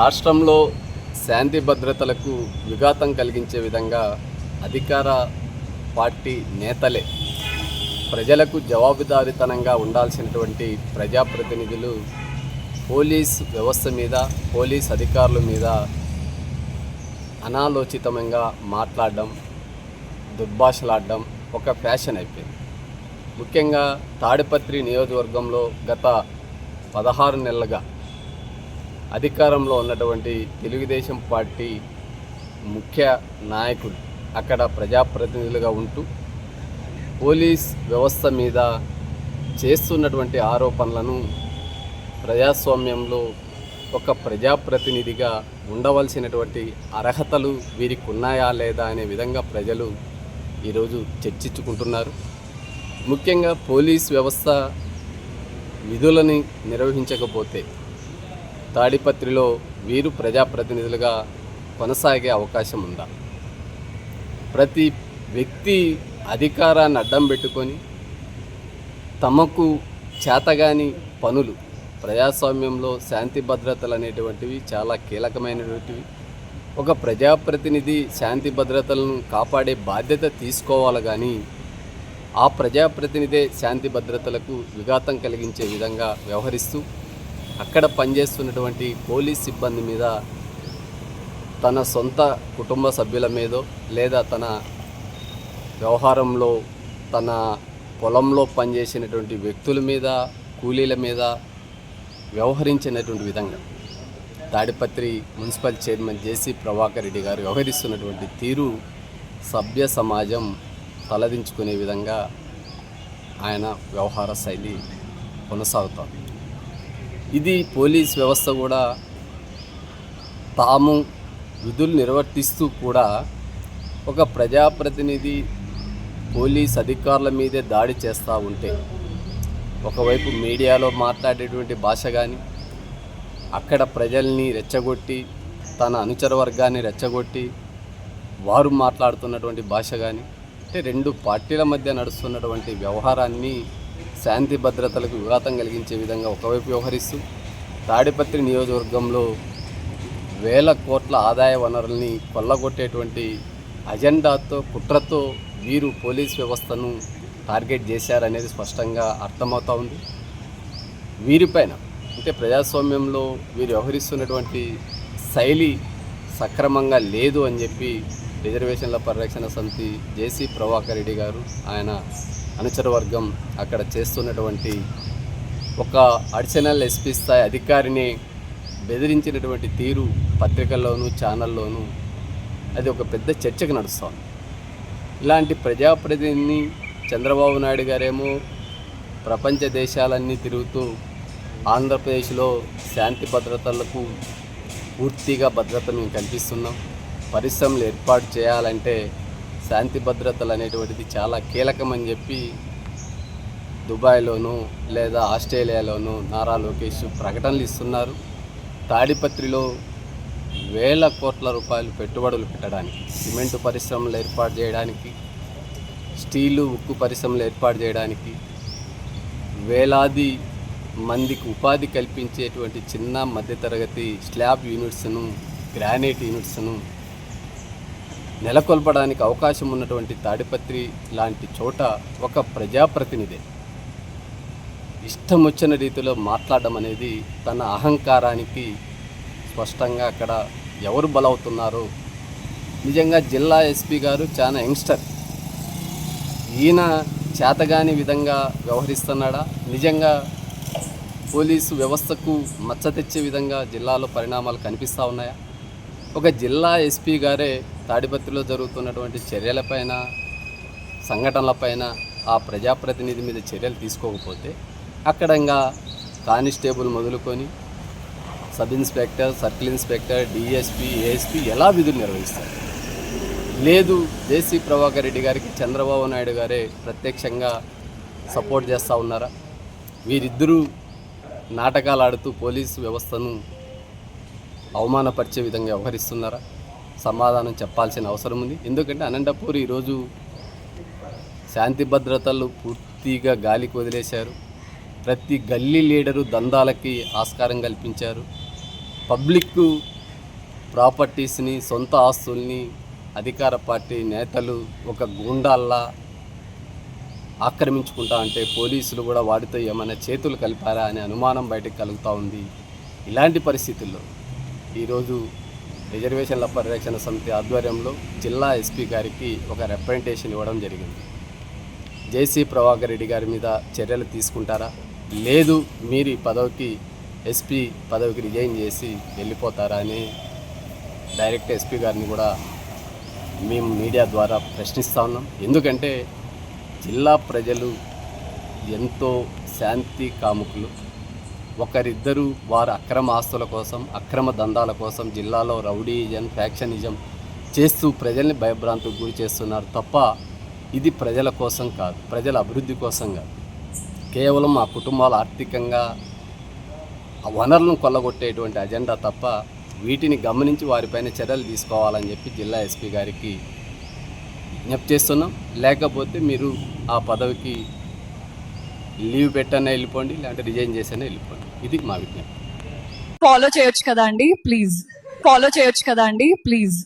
రాష్ట్రంలో శాంతి భద్రతలకు విఘాతం కలిగించే విధంగా అధికార పార్టీ నేతలే ప్రజలకు జవాబుదారితనంగా ఉండాల్సినటువంటి ప్రజాప్రతినిధులు పోలీస్ వ్యవస్థ మీద పోలీస్ అధికారుల మీద అనాలోచితంగా మాట్లాడడం దుర్భాషలాడడం ఒక ఫ్యాషన్ అయిపోయింది. ముఖ్యంగా తాడిపత్రి నియోజకవర్గంలో గత పదహారు నెలలుగా అధికారంలో ఉన్నటువంటి తెలుగుదేశం పార్టీ ముఖ్య నాయకుడు అక్కడ ప్రజాప్రతినిధులుగా ఉంటూ పోలీస్ వ్యవస్థ మీద చేస్తున్నటువంటి ఆరోపణలను ప్రజాస్వామ్యంలో ఒక ప్రజాప్రతినిధిగా ఉండవలసినటువంటి అర్హతలు వీరికి ఉన్నాయా లేదా అనే విధంగా ప్రజలు ఈరోజు చర్చించుకుంటున్నారు. ముఖ్యంగా పోలీస్ వ్యవస్థ విధులని నిర్వహించకపోతే తాడిపత్రిలో వీరు ప్రజాప్రతినిధులుగా కొనసాగే అవకాశం ఉందా? ప్రతి వ్యక్తి అధికారాన్ని అడ్డం పెట్టుకొని తమకు చేతగాని పనులు ప్రజాస్వామ్యంలో శాంతి భద్రతలు అనేటువంటివి చాలా కీలకమైనటువంటివి. ఒక ప్రజాప్రతినిధి శాంతి భద్రతలను కాపాడే బాధ్యత తీసుకోవాలి కానీ ఆ ప్రజాప్రతినిధే శాంతి భద్రతలకు విఘాతం కలిగించే విధంగా వ్యవహరిస్తూ అక్కడ పనిచేస్తున్నటువంటి పోలీస్ సిబ్బంది మీద తన సొంత కుటుంబ సభ్యుల మీదో లేదా తన వ్యవహారంలో తన పొలంలో పనిచేసినటువంటి వ్యక్తుల మీద కూలీల మీద వ్యవహరించినటువంటి విధంగా Tadipatri municipal chairman JC Prabhakar Reddy గారు వ్యవహరిస్తున్నటువంటి తీరు సభ్య సమాజం తలదించుకునే విధంగా ఆయన వ్యవహార శైలి కొనసాగుతోంది. ఇది పోలీస్ వ్యవస్థ కూడా తాము విధులు నిర్వర్తిస్తూ కూడా ఒక ప్రజాప్రతినిధి పోలీస్ అధికారుల మీదే దాడి చేస్తూ ఉంటే ఒకవైపు మీడియాలో మాట్లాడేటువంటి భాష కానీ అక్కడ ప్రజల్ని రెచ్చగొట్టి తన అనుచర వర్గాన్ని రెచ్చగొట్టి వారు మాట్లాడుతున్నటువంటి భాష కానీ అంటే రెండు పార్టీల మధ్య నడుస్తున్నటువంటి వ్యవహారాన్ని శాంతి భద్రతలకు విఘాతం కలిగించే విధంగా ఒకవైపు వ్యవహరిస్తూ తాడిపత్రి నియోజకవర్గంలో వేల కోట్ల ఆదాయ వనరుల్ని కొల్లగొట్టేటువంటి అజెండాతో కుట్రతో వీరు పోలీస్ వ్యవస్థను టార్గెట్ చేశారనేది స్పష్టంగా అర్థమవుతా ఉంది. వీరిపైన అంటే ప్రజాస్వామ్యంలో వీరు వ్యవహరిస్తున్నటువంటి శైలి సక్రమంగా లేదు అని చెప్పి రిజర్వేషన్ల పరిరక్షణ సమితి జేసీ ప్రభాకర్ రెడ్డి గారు ఆయన అనుచర వర్గం అక్కడ చేస్తున్నటువంటి ఒక అడిషనల్ ఎస్పీ స్థాయి అధికారిని బెదిరించినటువంటి తీరు పత్రికల్లోనూ ఛానల్లోనూ అది ఒక పెద్ద చర్చకు నడుస్తుంది. ఇలాంటి ప్రజాప్రతినిధిని చంద్రబాబు నాయుడు గారేమో ప్రపంచ దేశాలన్నీ తిరుగుతూ ఆంధ్రప్రదేశ్లో శాంతి భద్రతలకు పూర్తిగా భద్రతను కల్పిస్తున్నాం పరిశ్రమలు ఏర్పాటు చేయాలంటే శాంతి భద్రతలు అనేటువంటిది చాలా కీలకమని చెప్పి దుబాయ్లోనూ లేదా ఆస్ట్రేలియాలోనూ నారా లోకేష్ ప్రకటనలు ఇస్తున్నారు. తాడిపత్రిలో వేల కోట్ల రూపాయలు పెట్టుబడులు పెట్టడానికి సిమెంట్ పరిశ్రమలు ఏర్పాటు చేయడానికి స్టీలు ఉక్కు పరిశ్రమలు ఏర్పాటు చేయడానికి వేలాది మందికి ఉపాధి కల్పించేటువంటి చిన్న మధ్యతరగతి స్లాబ్ యూనిట్స్ను గ్రానైట్ యూనిట్స్ను నెలకొల్పడానికి అవకాశం ఉన్నటువంటి తాడిపత్రి లాంటి చోట ఒక ప్రజాప్రతినిధి ఇష్టం వచ్చిన రీతిలో మాట్లాడడం అనేది తన అహంకారానికి స్పష్టంగా అక్కడ ఎవరు బలవుతున్నారో? నిజంగా జిల్లా ఎస్పీ గారు చాలా యంగ్స్టర్. ఈయన చేతగాని విధంగా వ్యవహరిస్తున్నాడా? నిజంగా పోలీసు వ్యవస్థకు మచ్చ తెచ్చే విధంగా జిల్లాలో పరిణామాలు కనిపిస్తూ ఉన్నాయా? ఒక జిల్లా ఎస్పీ గారే తాడిపత్రిలో జరుగుతున్నటువంటి చర్యలపైన సంఘటనలపైన ఆ ప్రజాప్రతినిధి మీద చర్యలు తీసుకోకపోతే అక్కడ ఇంకా కానిస్టేబుల్ మొదలుకొని sub inspector circle inspector DSP ASP ఎలా విధులు నిర్వహిస్తారు? లేదు జేసీ ప్రభాకర్ రెడ్డి గారికి చంద్రబాబు నాయుడు గారే ప్రత్యక్షంగా సపోర్ట్ చేస్తూ ఉన్నారా? వీరిద్దరూ నాటకాలు ఆడుతూ పోలీసు వ్యవస్థను అవమానపరిచే విధంగా వ్యవహరిస్తున్నారా? సమాధానం చెప్పాల్సిన అవసరం ఉంది. ఎందుకంటే అనంతపూర్ ఈరోజు శాంతి భద్రతలు పూర్తిగా గాలికి వదిలేశారు. ప్రతి గల్లీ లీడరు దందాలకి ఆస్కారం కల్పించారు. పబ్లిక్ ప్రాపర్టీస్ని సొంత ఆస్తుల్ని అధికార పార్టీ నేతలు ఒక గూండాల్లా ఆక్రమించుకుంటా అంటే పోలీసులు కూడా వాటితో ఏమైనా చేతులు కలిపారా అనే అనుమానం బయటకు కలుగుతూ ఉంది. ఇలాంటి పరిస్థితుల్లో ఈరోజు రిజర్వేషన్ల పరిరక్షణ సమితి ఆధ్వర్యంలో జిల్లా ఎస్పీ గారికి ఒక రిప్రజెంటేషన్ ఇవ్వడం జరిగింది. జేసీ ప్రభాకర్ రెడ్డి గారి మీద చర్యలు తీసుకుంటారా? లేదు మీరు పదవికి ఎస్పీ పదవికి రిజైన్ చేసి వెళ్ళిపోతారా అని డైరెక్ట్ ఎస్పీ గారిని కూడా మేము మీడియా ద్వారా ప్రశ్నిస్తూ ఉన్నాం. ఎందుకంటే జిల్లా ప్రజలు ఎంతో శాంతి కాముకులు. ఒకరిద్దరు వారి అక్రమ ఆస్తుల కోసం అక్రమ దందాల కోసం జిల్లాలో రౌడీజం ఫ్యాక్షనిజం చేస్తూ ప్రజల్ని భయభ్రాంతికి గురి చేస్తున్నారు తప్ప ఇది ప్రజల కోసం కాదు ప్రజల అభివృద్ధి కోసం కాదు. కేవలం ఆ కుటుంబాలు ఆర్థికంగా ఆ వనరులను కొల్లగొట్టేటువంటి అజెండా తప్ప వీటిని గమనించి వారిపైన చర్యలు తీసుకోవాలని చెప్పి జిల్లా ఎస్పీ గారికి విజ్ఞప్తి చేస్తున్నాం. లేకపోతే మీరు ఆ పదవికి లీవ్ పెట్టనే వెళ్ళిపోండి లేదంటే రిజైన్ చేసేనే వెళ్ళిపోండి. ఇది మా విజ్ఞప్తి. ఫాలో చేయొచ్చు కదా అండి ప్లీజ్ ఫాలో చేయొచ్చు కదా అండి ప్లీజ్